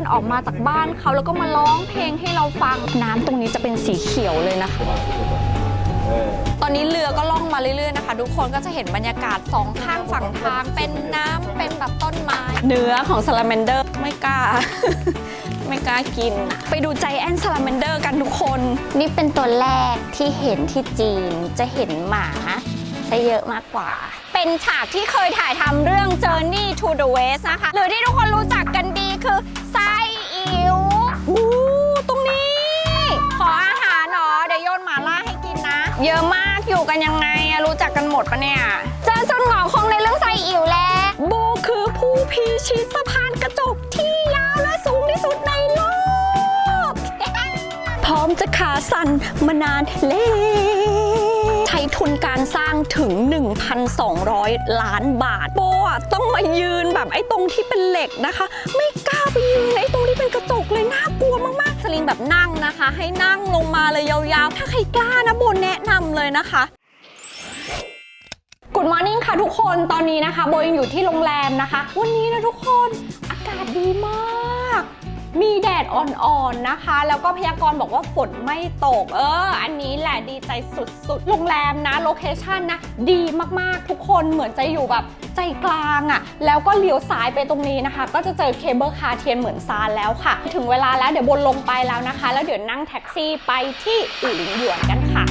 เขาก็เดินออกมาจากบ้านเขาแล้วก็มาร้องเพลงให้เราฟังน้ำตรงนี้จะเป็นสีเขียวเลยนะคะ ตอนนี้เรือก็ล่องมาเรื่อยๆนะคะทุกคนก็จะเห็นบรรยากาศสองข้างฝั่งทางเป็นน้ำเป็นแบบต้นไม้ เนื้อของซาลาแมนเดอร์ไม่กล้า ไม่กล้ากิน ไปดูใจแอนซาลาแมนเดอร์กันทุกคน นี่เป็นตัวแรกที่เห็นที่จีนจะเห็นหมาซะเยอะมากกว่า เป็นฉากที่เคยถ่ายทำเรื่อง Journey to the West นะคะ หรือที่ทุกคนรู้จักกันดีคือไส้อิ๋ เยอะมากอยู่กันยังไงอะรู้จักกันหมดปะเนี่ย เจอซุนหงอคงในเรื่องไส้อิ๋วแล้ว โบคือผู้พิชิตสะพานกระจกที่ยาวและสูงที่สุดในโลก พร้อมจะขาสั่นมานานแล้วใช้ทุนการสร้างถึง 1,200 ล้านบาท โบอะต้องมายืนแบบไอ้ตรงที่เป็นเหล็กนะคะ ไม่กล้าไปยืนไอ้ตรงที่เป็นกระจกเลยน่ากลัวมากๆสลิ งแบบนั่งนะคะ ให้นั่งลงมาเลยยาวๆ ถ้าใครกล้านะโบแนะนำเลยนะคะ Good Morning ค่ะทุกคนตอนนี้นะคะ โบยังอยู่ที่โรงแรมนะคะ วันนี้นะทุกคนอากาศดีมาก มีแดดอ่อนๆนะคะ แล้วก็พยากรณ์บอกว่าฝนไม่ตก เออ อันนี้แหละดีใจสุดๆ โรงแรมนะ โลเคชันนะ ดีมากๆ ทุกคนเหมือนจะอยู่แบบใจกลางอะ่ะ แล้วก็เลี้ยวซ้ายไปตรงนี้นะคะ ก็จะเจอเคเบิลคาร์เทียนเหมือนซานแล้วค่ะ ถึงเวลาแล้วเดี๋ยวบนลงไปแล้วนะคะ แล้วเดี๋ยวนั่งแท็กซี่ไปที่อู่หลินหยวนกันค่ะ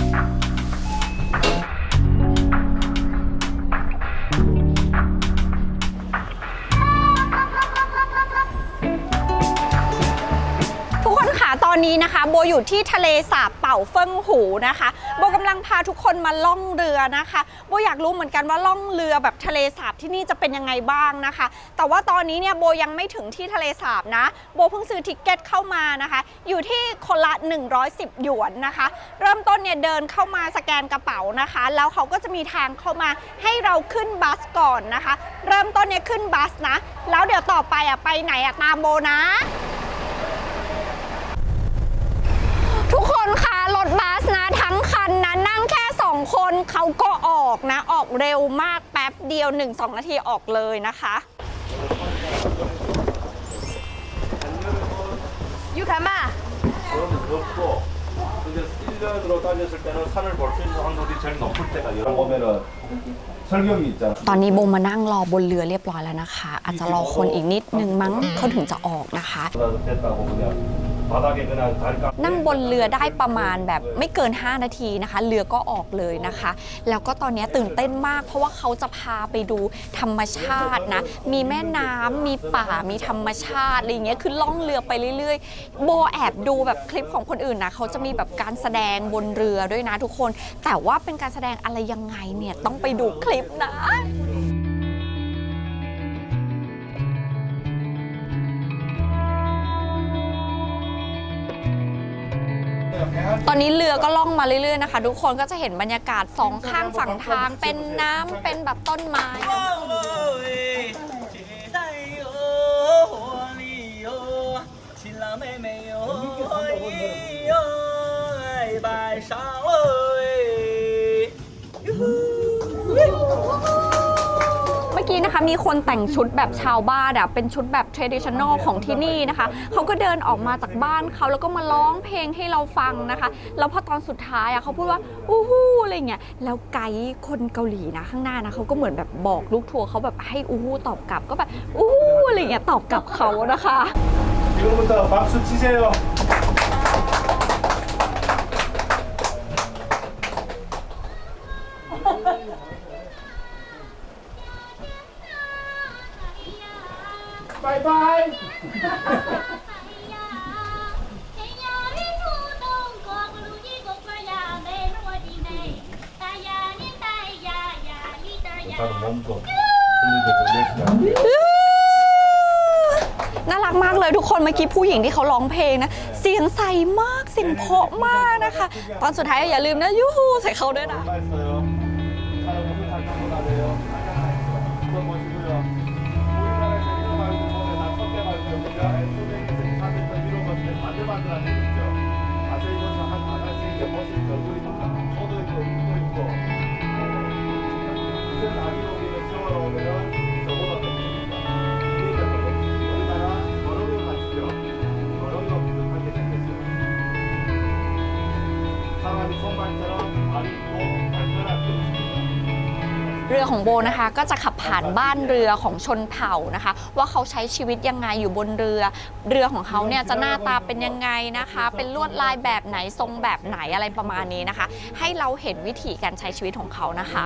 โบอยู่ที่ทะเลสาบเป่าเฟิงหูนะคะ โบกำลังพาทุกคนมาล่องเรือนะคะ โบอยากรู้เหมือนกันว่าล่องเรือแบบทะเลสาบที่นี่จะเป็นยังไงบ้างนะคะ แต่ว่าตอนนี้เนี่ยโบยังไม่ถึงที่ทะเลสาบนะ โบเพิ่งซื้อทิกเก็ตเข้ามานะคะ อยู่ที่คนละ 110 หยวนนะคะ เริ่มต้นเนี่ยเดินเข้ามาสแกนกระเป๋านะคะ แล้วเขาก็จะมีทางเข้ามาให้เราขึ้นบัสก่อนนะคะ เริ่มต้นเนี่ยขึ้นบัสนะ แล้วเดี๋ยวต่อไปอะไปไหนอะตามโบนะ ทุก คนคะรถบัสนะทั้งคันนะนั่งแค่ 2 คนเขาก็ออกนะ ออกเร็วมากแป๊บเดียว 1-2 นาทีออกเลยนะคะ You come on. 저는 그렇고 근데 1년으로 따졌을 때는 산을 볼 수 있는 확률이 제일 높을 때가 여름 오면은 설경이 있잖아 ตอนนี้โบมานั่งรอบนเรือเรียบร้อยแล้วนะคะ อาจจะรอคนอีกนิดนึงมั้งเขาถึงจะออกนะคะ 됐다고 그냥 바닥에 그냥 다리 깎 นั่งบนเรือได้ประมาณแบบไม่เกิน 5 นาทีนะคะ เรือก็ออกเลยนะคะ แล้วก็ตอนนี้ตื่นเต้นมาก เพราะว่าเขาจะพาไปดูธรรมชาตินะ มีแม่น้ำมีป่ามีธรรมชาติอะไรเงี้ยคือล่องเรือไปเรื่อยๆ โบแอบดูแบบคลิปของคนอื่นนะเขาจะมีแบบการแสดงบนเรือด้วยนะทุกคน แต่ว่าเป็นการแสดงอะไรยังไงเนี่ยต้องไปดูคลิปนะ ตอนนี้เรือก็ล่องมาเรื่อยๆนะคะ ทุกคนก็จะเห็นบรรยากาศสองข้างฝั่งทาง เป็นน้ำเป็นแบบต้นไม้白沙 นะคะมีคนแต่งชุดแบบชาวบ้านอะเป็นชุดแบบ traditional ของที่นี่นะคะ เขาก็เดินออกมาจากบ้านเขาแล้วก็มาร้องเพลงให้เราฟังนะคะ แล้วพอตอนสุดท้ายอะเขาพูดว่าอู้ฮู้อะไรเงี้ย แล้วไกด์คนเกาหลีนะข้างหน้านะเขาก็เหมือนแบบบอกลูกทัวร์เขาแบบให้อู้ฮู้ตอบกลับก็แบบอู้ฮู้อะไรเงี้ยตอบกลับเขานะคะ 지금부터 박수 치세요 หญิงที่เขาร้องเพลงนะ เสียงใสมากเสียงเพราะมากนะคะ ตอนสุดท้ายอย่าลืมนะยูฮูใส่เขาด้วยนะ บนะคะ ก็จะขับผ่านบ้านเรือของชนเผ่านะคะ ว่าเขาใช้ชีวิตยังไงอยู่บนเรือ เรือของเขาเนี่ยจะหน้าตาเป็นยังไงนะคะ เป็นลวดลายแบบไหนทรงแบบไหนอะไรประมาณนี้นะคะ ให้เราเห็นวิถีการใช้ชีวิตของเขานะคะ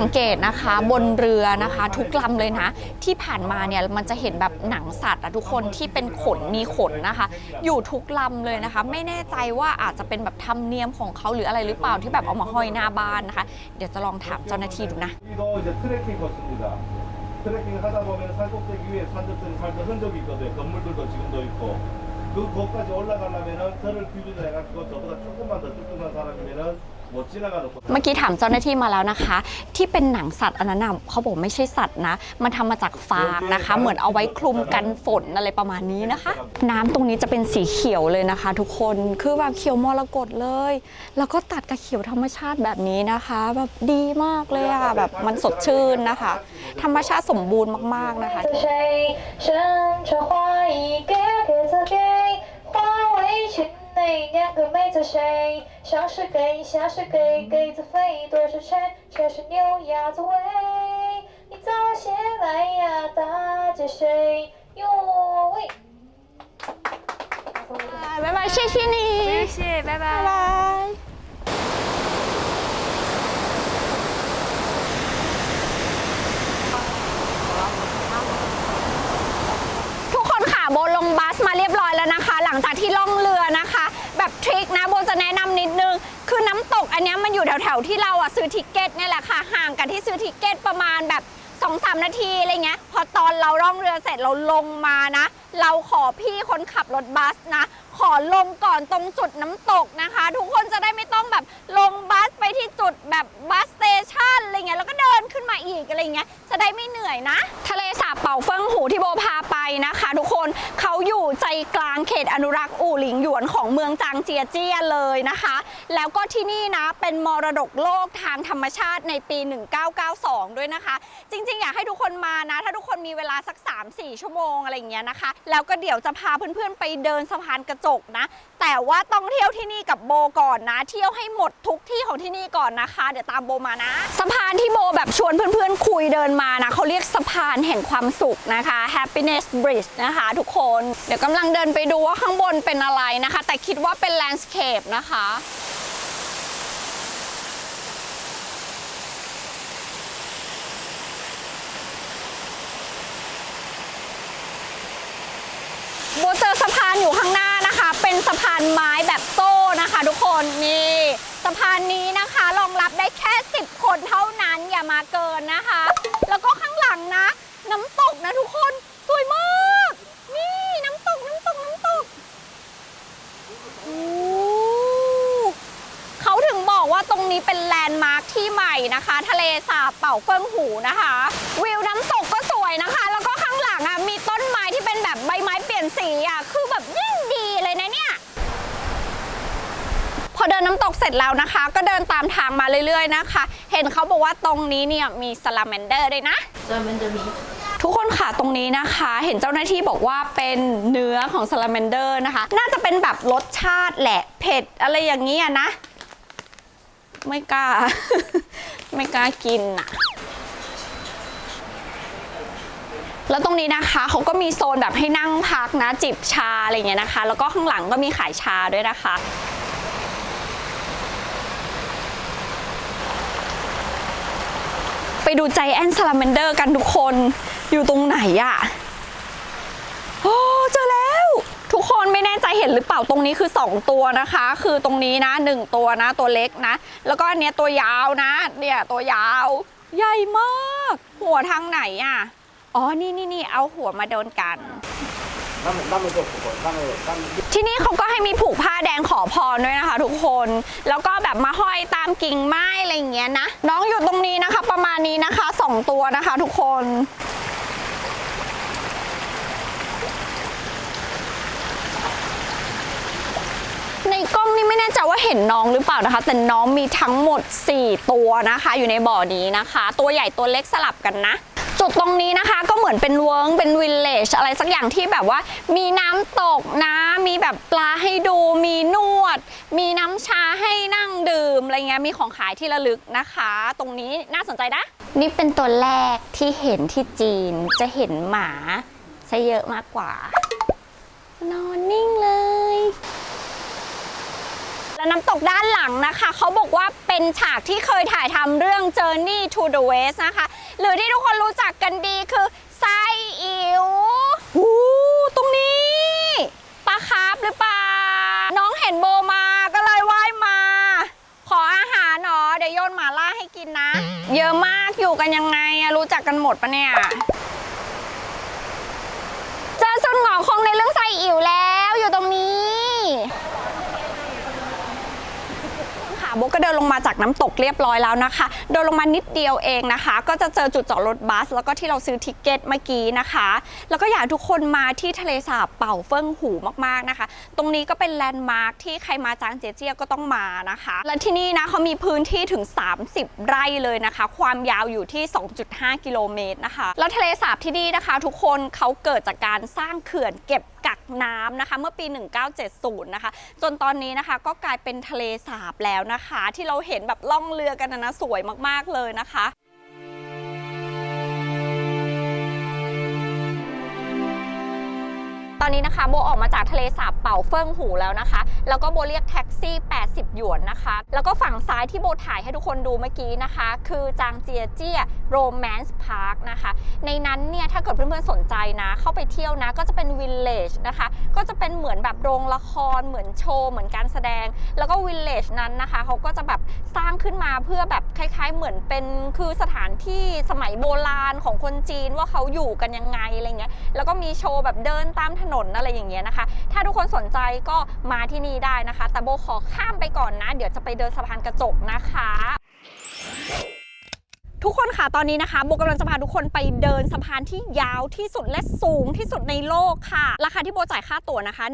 สังเกตนะคะบนเรือนะคะ ทุกลำเลยนะ ที่ผ่านมาเนี่ยมันจะเห็นแบบหนังสัตว์อะทุกคนที่เป็นขนมีขนนะคะ อยู่ทุกลำเลยนะคะ ไม่แน่ใจว่าอาจจะเป็นแบบธรรมเนียมของเขาหรืออะไรหรือเปล่าที่แบบเอามาห้อยหน้าบ้านนะคะ เดี๋ยวจะลองถามเจ้าหน้าที่ดูนะ 여기도 이제 트레킹 코스입니다. 트레킹 하다 보면 산꼭대기 위에 산적들이 살던 흔적이 있거든요. 건물들도 지금도 있고. 그 곳까지 올라가려면은 저를 기준으로 해가지고 저보다 조금만 더 뚱뚱한 사람이면은 못 지나가는 곳. เมื่อกี้ถามเจ้าหน้าที่มาแล้วนะคะ ที่เป็นหนังสัตว์อันนั้นนะเขาบอกไม่ใช่สัตว์นะ มันทำมาจากฟางนะคะ เหมือนเอาไว้คลุมกันฝนอะไรประมาณนี้นะคะ น้ำตรงนี้จะเป็นสีเขียวเลยนะคะ ทุกคนคือแบบเขียวมรกตเลย แล้วก็ตัดกับเขียวธรรมชาติแบบนี้นะคะ แบบดีมากเลยอะแบบมันสดชื่นนะคะ ธรรมชาติสมบูรณ์มากๆนะคะ 谁生成花一个给则给，花为群 内两个没则谁？上是给，下是给，给则飞，多是犬，犬是牛，鸭子尾。你早些来呀，大姐谁？哟喂。拜拜，谢谢你，谢谢，拜拜拜。拜。ทุกคนค่ะโบลงบัสมาเรียบร้อย ย อันนี้มันอยู่แถวๆที่เราอะซื้อทิกเก็ตเนี่ยแหละค่ะ ห่างกันที่ซื้อทิกเก็ตประมาณแบบ2องสามนาทีอะไรเงี้ย พอตอนเราล่องเรือเสร็จเราลงมานะ เราขอพี่คนขับรถบัสนะ ขอลงก่อนตรงจุดน้ำตกนะคะ ทุกคนจะได้ไม่ต้องแบบลงบัสไปที่จุดแบบบัสสเตชันอะไรเงี้ยแล้วก็เดินขึ้นมาอีกอะไรเงี้ยจะได้ไม่เหนื่อยนะ ทะเลสาบเป่าเฟิงหูที่โบพาไปนะคะ ทุกคนเขาอยู่ใจกลางเขตอนุรักษ์อู่หลิงหยวนของ เจียเจียเลยนะคะ แล้วก็ที่นี่นะเป็นมรดกโลกทางธรรมชาติในปี 1992 ด้วยนะคะ จริงๆ อยากให้ทุกคนมานะ ถ้าทุกคนมีเวลาสัก 3-4 ชั่วโมงอะไรอย่างเงี้ยนะคะ แล้วก็เดี๋ยวจะพาเพื่อนๆ ไปเดินสะพานกระจกนะ แต่ว่าต้องเที่ยวที่นี่กับโบก่อนนะ เที่ยวให้หมดทุกที่ของที่นี่ก่อนนะคะ เดี๋ยวตามโบมานะ สะพานที่โบแบบชวนเพื่อนๆ คุยเดินมานะเขาเรียกสะพานแห่งความสุขนะคะ happiness bridge นะคะ ทุกคน เดี๋ยวกำลังเดินไปดูว่าข้างบนเป็นอะไรนะคะ แต่คิดว่าเป็น landscape นะคะ โบเจอสะพานอยู่ข้างหน้านะคะ เป็นสะพานไม้แบบโซ่นะคะ ทุกคนนี่สะพานนี้นะคะรองรับได้แค่ 10 คนเท่านั้นอย่ามาเกินนะคะ แล้วก็ข้างหลังนะ น้ำตกนะทุกคนสวยมาก นี่น้ำตกน้ำตกน้ำตกโอ้ เขาถึงบอกว่าตรงนี้เป็นแลนด์มาร์คที่ใหม่นะคะ ทะเลสาบเป่าเฟิงหูนะคะ วิวน้ำตกก็สวยนะคะ แล้วก็ข้างหลังอะมีต้นไม้ที่เป็นแบบใบไม้เปลี่ยนสีอะคือแบบยิ่งดีเลยนะเนี่ย พอเดินน้ำตกเสร็จแล้วนะคะ ก็เดินตามทางมาเรื่อยๆนะคะ เห็นเขาบอกว่าตรงนี้เนี่ยมีสลาแมนเดอร์ด้วยนะ ทุกคนค่ะตรงนี้นะคะ เห็นเจ้าหน้าที่บอกว่าเป็นเนื้อของสลาแมนเดอร์นะคะ น่าจะเป็นแบบรสชาติแหละ เผ็ดอะไรอย่างนี้อะนะ ไม่กล้า ไม่กล้ากินอะแล้วตรงนี้นะคะเขาก็มีโซนแบบให้นั่งพักนะ จิบชาอะไรเงี้ยนะคะ แล้วก็ข้างหลังก็มีขายชาด้วยนะคะไปดูใจแอนซาลาเมนเดอร์กันทุกคน อยู่ตรงไหนอะโอ้เจอแล้ว ทุกคนไม่แน่ใจเห็นหรือเปล่าตรงนี้คือ 2 ตัวนะคะ คือตรงนี้นะ 1 ตัวนะ ตัวเล็กนะ แล้วก็อันเนี้ยตัวยาวนะ เนี่ยตัวยาว ใหญ่มาก หัวทางไหนอะอ๋อนี่นี่นี่เอาหัวมาโดนกันที่นี่เขาก็ให้มีผูกผ้าแดงขอพรด้วยนะคะ ทุกคน แล้วก็แบบมาห้อยตามกิ่งไม้อะไรอย่างเงี้ยนะ น้องอยู่ตรงนี้นะคะ ประมาณนี้นะคะสองตัวนะคะ ทุกคน ในกล้องนี่ไม่แน่ใจว่าเห็นน้องหรือเปล่านะคะ แต่น้องมีทั้งหมด 4 ตัวนะคะ อยู่ในบ่อนี้นะคะ ตัวใหญ่ตัวเล็กสลับกันนะจุดตรงนี้นะคะก็เหมือนเป็นเวิร์งเป็นวิลเลจอะไรสักอย่างที่แบบว่า มีน้ำตกนะมีแบบปลาให้ดู มีนวด มีน้ำชาให้นั่งดื่มอะไรเงี้ยมีของขายที่ระลึกนะคะ ตรงนี้น่าสนใจนะ นี่เป็นตัวแรกที่เห็นที่จีนจะเห็นหมาซะเยอะมากกว่า นอนนิ่งเลย และน้ำตกด้านหลังนะคะ เขาบอกว่าเป็นฉากที่เคยถ่ายทำเรื่อง Journey to the West นะคะ หรือที่ทุกคนรู้จักกันดีคือไส้อิ๋วหูตรงนี้ปลาคาร์ฟหรือเปล่า น้องเห็นโบมาก็เลยว่ายมา ขออาหารหนอเดี๋ยวโยนหมาล่าให้กินนะ เยอะมากอยู่กันยังไงอะรู้จักกันหมดปะเนี่ยเจอซุนหงอคงในเรื่องไส้อิ๋วแล้วอยู่ตรงนี้ โบก็เดินลงมาจากน้ำตกเรียบร้อยแล้วนะคะ เดินลงมานิดเดียวเองนะคะ ก็จะเจอจุดจอดรถบัส แล้วก็ที่เราซื้อทิเกตเมื่อกี้นะคะ แล้วก็อยากทุกคนมาที่ทะเลสาบเป่าเฟิ่งหูมากๆนะคะ ตรงนี้ก็เป็นแลนด์มาร์คที่ใครมาจางเจเจียก็ต้องมานะคะ และที่นี่นะเขามีพื้นที่ถึง 30 ไร่เลยนะคะ ความยาวอยู่ที่ 2.5 กิโลเมตรนะคะ แล้วทะเลสาบที่นี่นะคะ ทุกคนเขาเกิดจากการสร้างเขื่อนเก็บ กักน้ำนะคะ เมื่อปี 1970 นะคะ จนตอนนี้นะคะก็กลายเป็นทะเลสาบแล้วนะคะ ที่เราเห็นแบบล่องเรือกันนะนะสวยมากๆเลยนะคะตอนนี้นะคะโบออกมาจากทะเลสาบเป่าเฟิ่งหูแล้วนะคะแล้วก็โบเรียกแท็กซี่ 80 หยวนนะคะ แล้วก็ฝั่งซ้ายที่โบถ่ายให้ทุกคนดูเมื่อกี้นะคะ คือจางเจียเจี้ยโรแมนส์พาร์คนะคะ ในนั้นเนี่ยถ้าเกิดเพื่อนๆสนใจนะ เข้าไปเที่ยวนะ ก็จะเป็นวิลเลจนะคะ ก็จะเป็นเหมือนแบบโรงละคร เหมือนโชว์ เหมือนการแสดง แล้วก็วิลเลจนั้นนะคะ เขาก็จะแบบสร้างขึ้นมาเพื่อแบบคล้าย ๆ เหมือนเป็นคือสถานที่สมัยโบราณของคนจีนว่าเขาอยู่กันยังไงอะไรเงี้ย แล้วก็มีโชว์แบบเดินตามถนนอะไรอย่างเงี้ยนะคะ ถ้าทุกคนสนใจก็มาที่นี่ได้นะคะ แต่โบขอข้ามไปก่อนนะ เดี๋ยวจะไปเดินสะพานกระจกนะคะ ทุกคนค่ะตอนนี้นะคะโบกำลังจะพาทุกคนไปเดินสะพานที่ยาวที่สุดและสูงที่สุดในโลกค่ะ ราคาที่โบจ่ายค่าตั๋วนะคะ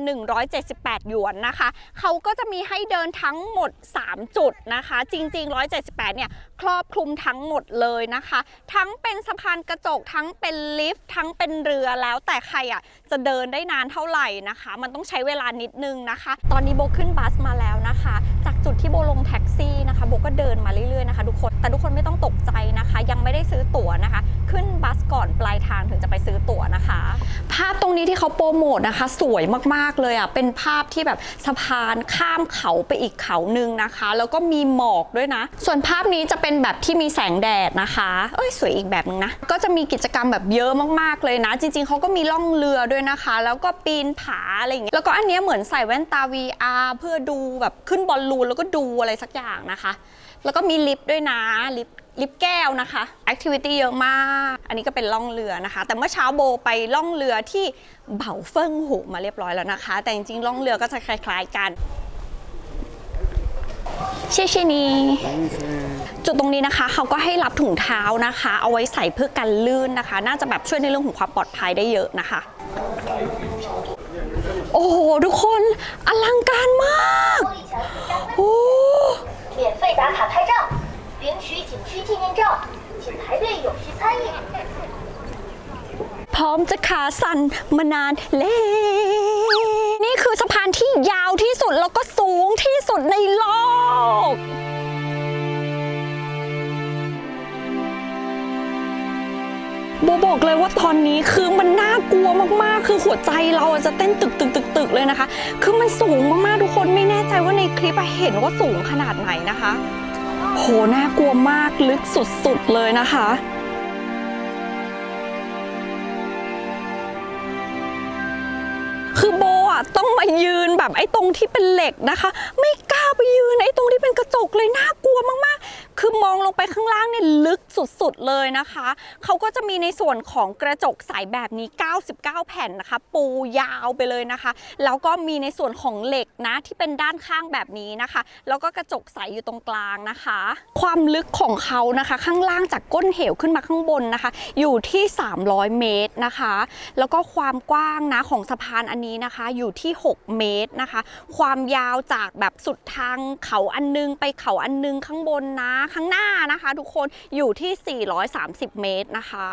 178 หยวนนะคะ เขาก็จะมีให้เดินทั้งหมด 3 จุดนะคะ จริง ๆ 178 เนี่ยครอบคลุมทั้งหมดเลยนะคะ ทั้งเป็นสะพานกระจกทั้งเป็นลิฟต์ทั้งเป็นเรือแล้วแต่ใครอะจะเดินได้นานเท่าไหร่นะคะ มันต้องใช้เวลานิดนึงนะคะ ตอนนี้โบขึ้นบัสมาแล้วนะคะ จากจุดที่โบลงแท็กซี่นะคะโบก็เดินมาเรื่อยๆนะคะทุกคนแต่ทุกคนไม่ต้องตกใจนะคะ ยังไม่ได้ซื้อตั๋วนะคะ ขึ้นบัสก่อนปลายทางถึงจะไปซื้อตั๋วนะคะ ภาพตรงนี้ที่เขาโปรโมทนะคะ สวยมากๆเลยอะเป็นภาพที่แบบสะพานข้ามเขาไปอีกเขาหนึ่งนะคะ แล้วก็มีหมอกด้วยนะ ส่วนภาพนี้จะเป็นแบบที่มีแสงแดดนะคะเอ้ยสวยอีกแบบนึงนะก็จะมีกิจกรรมแบบเยอะมากๆเลยนะ จริง ๆเขาก็มีล่องเรือด้วยนะคะ แล้วก็ปีนผาอะไรอย่างเงี้ยแล้วก็อันนี้เหมือนใส่แว่นตา VR เพื่อดูแบบขึ้นบอลลูนแล้วก็ดูอะไรสักอย่างนะคะ แล้วก็มีลิฟต์ด้วยนะลิฟต์ ลิฟต์แก้วนะคะแอคทิวิตี้เยอะมาก อันนี้ก็เป็นล่องเรือนะคะ แต่เมื่อเช้าโบไปล่องเรือที่เบาเฟิ่งหูมาเรียบร้อยแล้วนะคะ แต่จริงๆล่องเรือก็จะคล้าย ๆกันเชี่ยชินีจุดตรงนี้นะคะ เขาก็ให้รับถุงเท้านะคะ เอาไว้ใส่เพื่อกันลื่นนะคะ น่าจะแบบช่วยในเรื่องของความปลอดภัยได้เยอะนะคะ โอ้โหทุกคนอลังการมากโอ้ 免费打卡拍照， 领取景区纪念照，请排队有序参与。 พร้อมจะขาสั่นมานานแล้วนี่คือสะพานที่ยาวที่สุดแล้วก็สูงที่สุดในโลก โบบอกเลยว่าตอนนี้คือมันน่ากลัวมากๆ คือหัวใจเราอะจะเต้นตึกตึกตึกตึกเลยนะคะ คือมันสูงมากๆ ทุกคนไม่แน่ใจว่าในคลิปอะเห็นว่าสูงขนาดไหนนะคะ โหน่ากลัวมากลึกสุดๆเลยนะคะคือโบอะต้องมายืนแบบไอ้ตรงที่เป็นเหล็กนะคะ ไม่กล้าไปยืนไอ้ตรงที่เป็นกระจกเลยน่ากลัวมากๆ คือมองลงไปข้างล่างเนี่ยลึกสุดๆเลยนะคะ เขาก็จะมีในส่วนของกระจกใสแบบนี้ 99 แผ่นนะคะ ปูยาวไปเลยนะคะ แล้วก็มีในส่วนของเหล็กนะที่เป็นด้านข้างแบบนี้นะคะ แล้วก็กระจกใสอยู่ตรงกลางนะคะ ความลึกของเขานะคะ ข้างล่างจากก้นเหวขึ้นมาข้างบนนะคะ อยู่ที่ 300 เมตรนะคะ แล้วก็ความกว้างนะของสะพานอันนี้นะคะ อยู่ที่ 6 เมตรนะคะ ความยาวจากแบบสุดทางเขาอันนึงไปเขาอันนึงข้างบนนะข้างหน้านะคะ ทุกคนอยู่ที่ 430 เมตรนะคะ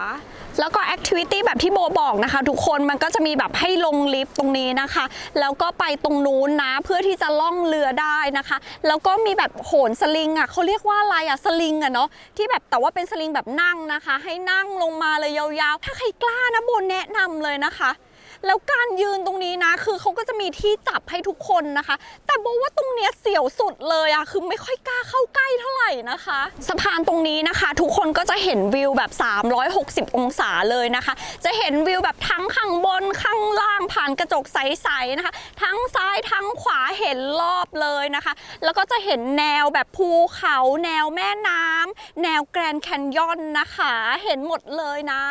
แล้วก็แอคทิวิตี้แบบที่โบบอกนะคะ ทุกคนมันก็จะมีแบบให้ลงลิฟต์ตรงนี้นะคะ แล้วก็ไปตรงนู้นนะเพื่อที่จะล่องเรือได้นะคะ แล้วก็มีแบบโหนสลิงอะเขาเรียกว่าอะไรอะสลิงอะเนาะที่แบบแต่ว่าเป็นสลิงแบบนั่งนะคะ ให้นั่งลงมาเลยยาวๆ ถ้าใครกล้านะโบแนะนำเลยนะคะ แล้วการยืนตรงนี้นะ คือเขาก็จะมีที่จับให้ทุกคนนะคะ แต่บอกว่าตรงเนี้ยเสียวสุดเลยอะคือไม่ค่อยกล้าเข้าใกล้เท่าไหร่นะคะ สะพานตรงนี้นะคะ ทุกคนก็จะเห็นวิวแบบ 360 องศาเลยนะคะ จะเห็นวิวแบบทั้งข้างบนข้างล่างผ่านกระจกใสๆนะคะ ทั้งซ้ายทั้งขวาเห็นรอบเลยนะคะ แล้วก็จะเห็นแนวแบบภูเขาแนวแม่น้ำแนวแกรนด์แคนยอนนะคะ เห็นหมดเลยนะ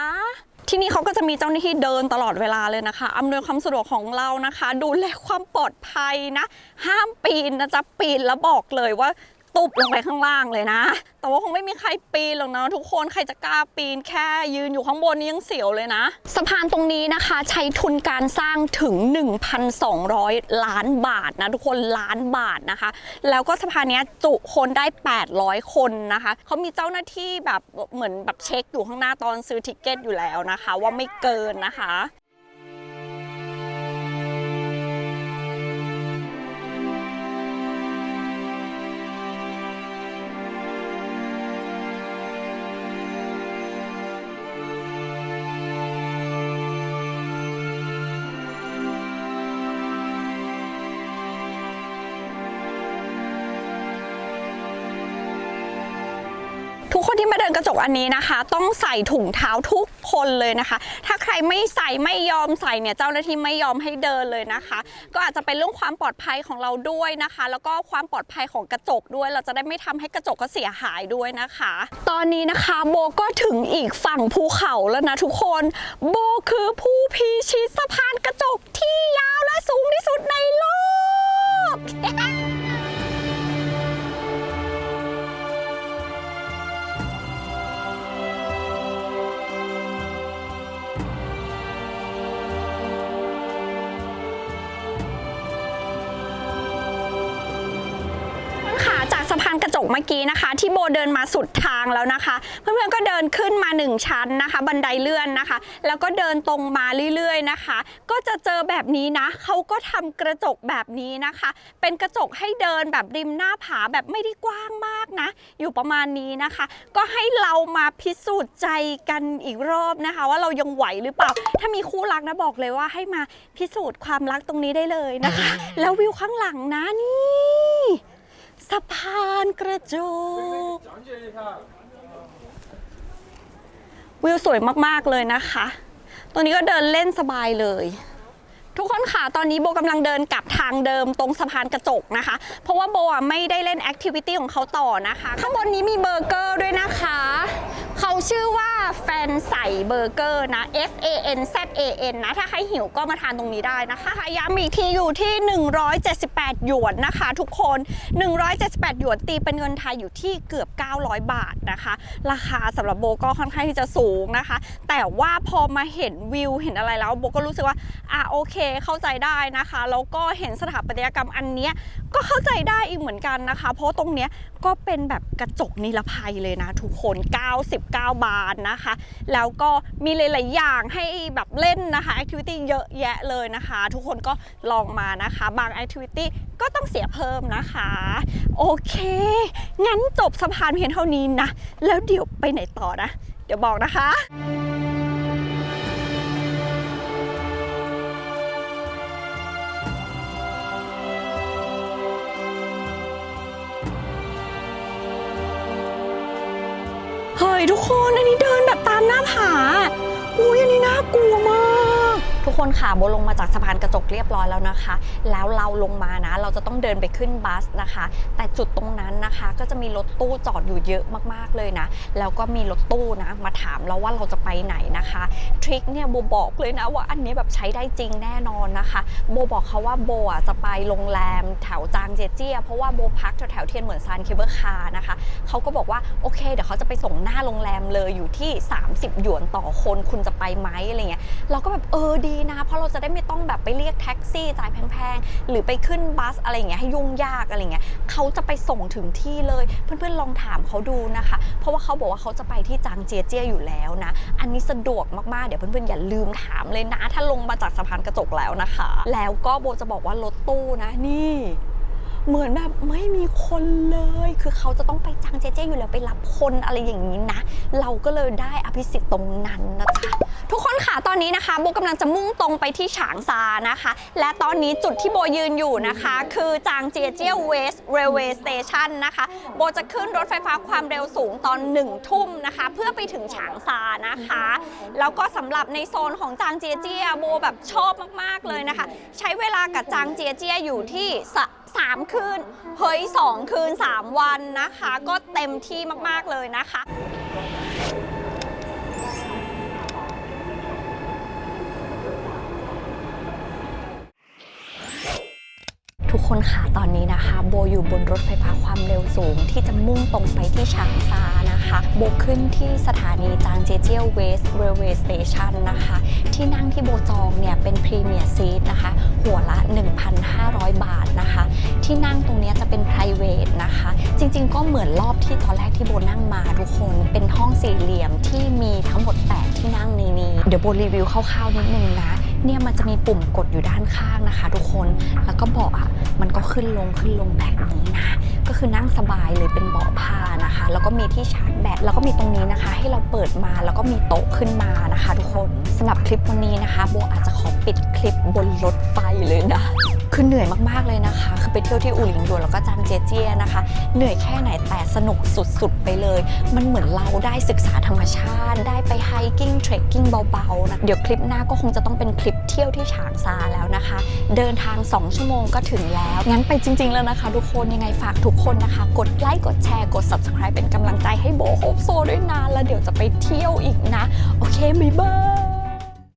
ที่นี่เขาก็จะมีเจ้าหน้าที่เดินตลอดเวลาเลยนะคะอำนวยความสะดวกของเรานะคะ ดูแลความปลอดภัยนะ ห้ามปีนนะจ๊ะปีนแล้วบอกเลยว่า ตุบลงไปข้างล่างเลยนะ แต่ว่าคงไม่มีใครปีนหรอกนะทุกคนใครจะกล้าปีนแค่ยืนอยู่ข้างบนนี่ยังเสียวเลยนะ สะพานตรงนี้นะคะ ใช้ทุนการสร้างถึง 1,200 ล้านบาทนะทุกคนล้านบาทนะคะ แล้วก็สะพานเนี้ยจุคนได้ 800 คนนะคะเขามีเจ้าหน้าที่แบบเหมือนแบบเช็คอยู่ข้างหน้าตอนซื้อทิกเก็ตอยู่แล้วนะคะ ว่าไม่เกินนะคะ ระจกอันนี้นะคะ ต้องใส่ถุงเท้าทุกคนเลยนะคะ ถ้าใครไม่ใส่ไม่ยอมใส่เนี่ยเจ้าหน้าที่ไม่ยอมให้เดินเลยนะคะ ก็อาจจะเป็นเรื่องความปลอดภัยของเราด้วยนะคะ แล้วก็ความปลอดภัยของกระจกด้วย เราจะได้ไม่ทำให้กระจกก็เสียหายด้วยนะคะ ตอนนี้นะคะโบก็ถึงอีกฝั่งภูเขาแล้วนะทุกคน โบคือผู้พิชิตสะพานกระจกที่ยาว เมื่อกี้นะคะ ที่โบเดินมาสุดทางแล้วนะคะ เพื่อนๆก็เดินขึ้นมา 1 ชั้นนะคะ บันไดเลื่อนนะคะ แล้วก็เดินตรงมาเรื่อยๆนะคะ ก็จะเจอแบบนี้นะเขาก็ทำกระจกแบบนี้นะคะ เป็นกระจกให้เดินแบบริมหน้าผาแบบไม่ได้กว้างมากนะ อยู่ประมาณนี้นะคะ ก็ให้เรามาพิสูจน์ใจกันอีกรอบนะคะ ว่าเรายังไหวหรือเปล่า ถ้ามีคู่รักนะบอกเลยว่าให้มาพิสูจน์ความรักตรงนี้ได้เลยนะคะ แล้ววิวข้างหลังนะนี่ สะพานกระจก วิวสวยมาก ๆ เลยนะคะ ตัวนี้ก็เดินเล่นสบายเลย ทุกคนค่ะ ตอนนี้โบกำลังเดินกลับทางเดิมตรงสะพานกระจกนะคะ เพราะว่าโบอะไม่ได้เล่นแอคทิวิตี้ของเขาต่อนะคะ ข้างบนนี้มีเบอร์เกอร์ด้วยนะคะ เขาชื่อว่าแฟนใส่เบอร์เกอร์นะ F A N Z A N นะ ถ้าใครหิวก็มาทานตรงนี้ได้นะคะย้ำอีกทีอยู่ที่ 178 หยวนนะคะ ทุกคน 178 หยวนตีเป็นเงินไทยอยู่ที่เกือบ 900 บาทนะคะ ราคาสำหรับโบก็ค่อนข้างที่จะสูงนะคะ แต่ว่าพอมาเห็นวิวเห็นอะไรแล้วโบก็รู้สึกว่าอะโอเคเข้าใจได้นะคะ แล้วก็เห็นสถาปัตยกรรมอันเนี้ยก็เข้าใจได้อีกเหมือนกันนะคะ เพราะตรงเนี้ยก็เป็นแบบกระจกนิรภัยเลยนะทุกคน 90 99บาทนะคะ แล้วก็มีหลาย ๆ อย่างให้แบบเล่นนะคะแอคทิวิตี้เยอะแยะเลยนะคะ ทุกคนก็ลองมานะคะ บางแอคทิวิตี้ก็ต้องเสียเพิ่มนะคะ โอเค งั้นจบสะพานเพียงเท่านี้นะ แล้วเดี๋ยวไปไหนต่อนะ เดี๋ยวบอกนะคะ เฮ้ยทุกคนอันนี้เดินแบบตามหน้าผาอุ้ยอันนี้น่ากลัวมาก ทุกคนค่ะโบลงมาจากสะพานกระจกเรียบร้อยแล้วนะคะ แล้วเราลงมานะเราจะต้องเดินไปขึ้นบัสนะคะ แต่จุดตรงนั้นนะคะ ก็จะมีรถตู้จอดอยู่เยอะมากๆเลยนะแล้วก็มีรถตู้นะมาถามเราว่าเราจะไปไหนนะคะทริคเนี่ยโบบอกเลยนะว่าอันนี้แบบใช้ได้จริงแน่นอนนะคะ โบบอกเขาว่าโบอะจะไปโรงแรมแถวจางเจเจียเพราะว่าโบพักแถวแถวเทียนเหมือนซานเคเบิลคาร์นะคะเขาก็บอกว่าโอเคเดี๋ยวเขาจะไปส่งหน้าโรงแรมเลยอยู่ที่ 30 หยวนต่อคนคุณจะไปไหมอะไรเงี้ยเราก็แบบเออดีนะ เพราะเราจะได้ไม่ต้องแบบไปเรียกแท็กซี่จ่ายแพงๆ หรือไปขึ้นบัสอะไรอย่างเงี้ยให้ยุ่งยากอะไรเงี้ยเขาจะไปส่งถึงที่เลย เพื่อนๆลองถามเขาดูนะคะ เพราะว่าเขาบอกว่าเขาจะไปที่จางเจียเจียอยู่แล้วนะ อันนี้สะดวกมากๆ เดี๋ยวเพื่อนๆอย่าลืมถามเลยนะ ถ้าลงมาจากสะพานกระจกแล้วนะคะ แล้วก็โบจะบอกว่ารถตู้นะนี่ เหมือนแบบไม่มีคนเลย คือเขาจะต้องไปจางเจเจอยู่แล้วไปรับคนอะไรอย่างนี้นะ เราก็เลยได้อภิสิทธิ์ตรงนั้นนะจ๊ะทุกคนค่ะตอนนี้นะคะโบกำลังจะมุ่งตรงไปที่ฉางซานะคะ และตอนนี้จุดที่โบยืนอยู่นะคะ คือจางเจียเจียเวสเรลเวย์สเตชันนะคะ โบจะขึ้นรถไฟฟ้าความเร็วสูงตอนหนึ่งทุ่มนะคะ เพื่อไปถึงฉางซานะคะ แล้วก็สำหรับในโซนของจางเจียเจียโบแบบชอบมากๆเลยนะคะ ใช้เวลากับจางเจียเจียอยู่ที่สะ สามคืน เฮ้ยสองคืน 3 วันนะคะ ก็เต็มที่มาก ๆ เลยนะคะ คนค่ะตอนนี้นะคะ โบอยู่บนรถไฟฟ้าความเร็วสูง ที่จะมุ่งตรงไปที่ฉางซานะคะ โบขึ้นที่สถานีจางเจเจียเวสเรลเวย์สเตชันนะคะ ที่นั่งที่โบจองเนี่ยเป็นพรีเมียร์ซีทนะคะ หัวละ 1,500 บาทนะคะ ที่นั่งตรงนี้จะเป็น p r i v a t นะคะ จริงๆ ก็เหมือนรอบที่ตอนแรกที่โบนั่งมาทุกคนเป็นห้องสี่เหลี่ยมที่มีทั้งหมด 8 ที่นั่งในนี้ เดี๋ยวโบรีวิวคร่าวๆนิดนึงนะ เนี่ยมันจะมีปุ่มกดอยู่ด้านข้างนะคะ ทุกคนแล้วก็เบาะอะมันก็ขึ้นลงขึ้นลงแบบนี้นะก็คือนั่งสบายเลยเป็นเบาะผ้านะคะ แล้วก็มีที่ชาร์จแบตแล้วก็มีตรงนี้นะคะ ให้เราเปิดมาแล้วก็มีโต๊ะขึ้นมานะคะ ทุกคนสำหรับคลิปวันนี้นะคะโบอาจจะขอปิดคลิปบนรถ ไฟเลยนะ คือเหนื่อยมากๆเลยนะคะ คือไปเที่ยวที่อูหลิงดัวนแล้วก็จางเจเจียนะคะ เหนื่อยแค่ไหนแต่สนุกสุดๆไปเลย มันเหมือนเราได้ศึกษาธรรมชาติ ได้ไปไฮกิ้งเทรคกิ้งเบาๆนะ เดี๋ยวคลิปหน้าก็คงจะต้องเป็นคลิปเที่ยวที่ฉางซาแล้วนะคะ เดินทาง 2 ชั่วโมงก็ถึงแล้ว งั้นไปจริง ๆ แล้วนะคะทุกคนยังไงฝากทุกคนนะคะ กดไลค์กดแชร์กด subscribe เป็นกำลังใจให้โบโฮปโซด้วยนะแล้วเดี๋ยวจะไปเที่ยวอีกนะ โอเคบ๊ายบาย